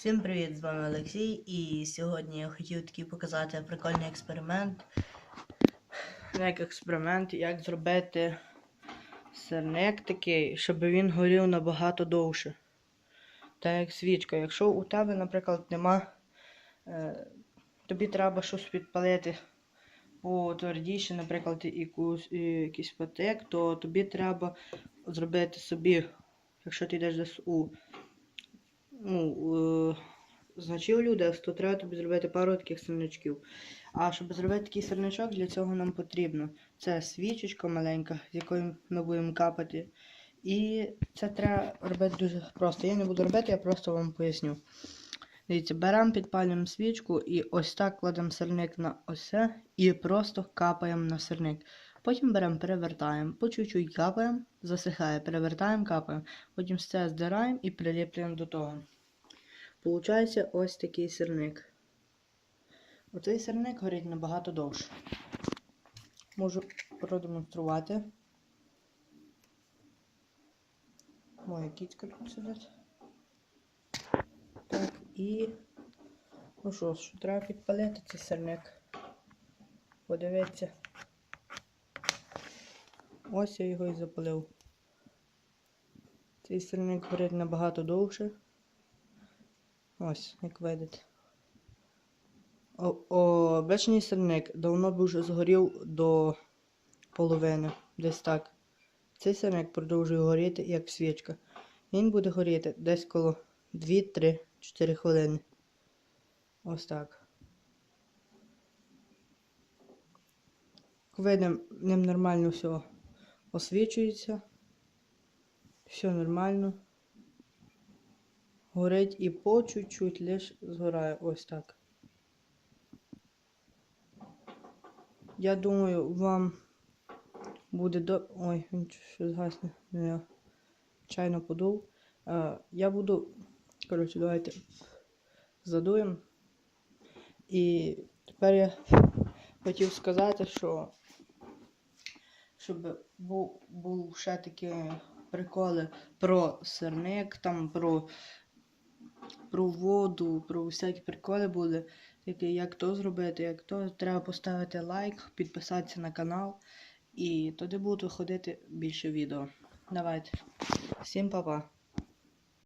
Всім привіт, з вами Олексій, і сьогодні я хотів такий показати прикольний експеримент. Як експеримент, як зробити сирник такий, щоб він горів набагато довше. Так як свічка. Якщо у тебе, наприклад, нема, е, тобі треба щось підпалити потвердіше, наприклад, е, якийсь патик, то тобі треба зробити собі, якщо ти йдеш десь у ну, е, значив люди, то треба тобі зробити пару таких сирничків. А щоб зробити такий сирничок, для цього нам потрібно. Це свічечка маленька, з якою ми будемо капати. І це треба робити дуже просто. Я не буду робити, я просто вам поясню. Дивіться, беремо, підпалюємо свічку і ось так кладемо сирник на ось і просто капаємо на сирник. Потім беремо, перевертаємо, по чуть-чуть капаємо, засихає, перевертаємо, капаємо. Потім все здираємо і приліплюємо до того. Получається ось такий сирник. Оцей сирник горить набагато довше. Можу продемонструвати. Моя кітка тут сидить. Так, і. Ну що ж, треба підпалити цей сирник. Подивіться. Ось я його і запалив. Цей сирник горить набагато довше. Ось, як видите. Обичний сирник давно б вже згорів до половини. Десь так. Цей сирник продовжує горіти, як свічка. Він буде горіти десь коло 2-3-4 хвилини. Ось так. Видимо, ним нормально все освічується. Все нормально. Горить і по чуть-чуть лиш згорає ось так. Я думаю, вам буде до. Ой, він щось гасне. Я чайно подув. Е, я буду. Коротше, давайте задуємо. І тепер я хотів сказати, що щоб був, був ще такі приколи про сирник, там про, про воду, про всякі приколи були. Такі, як то зробити, як то треба поставити лайк, підписатися на канал. І туди будуть виходити більше відео. Давайте. Всім па-па.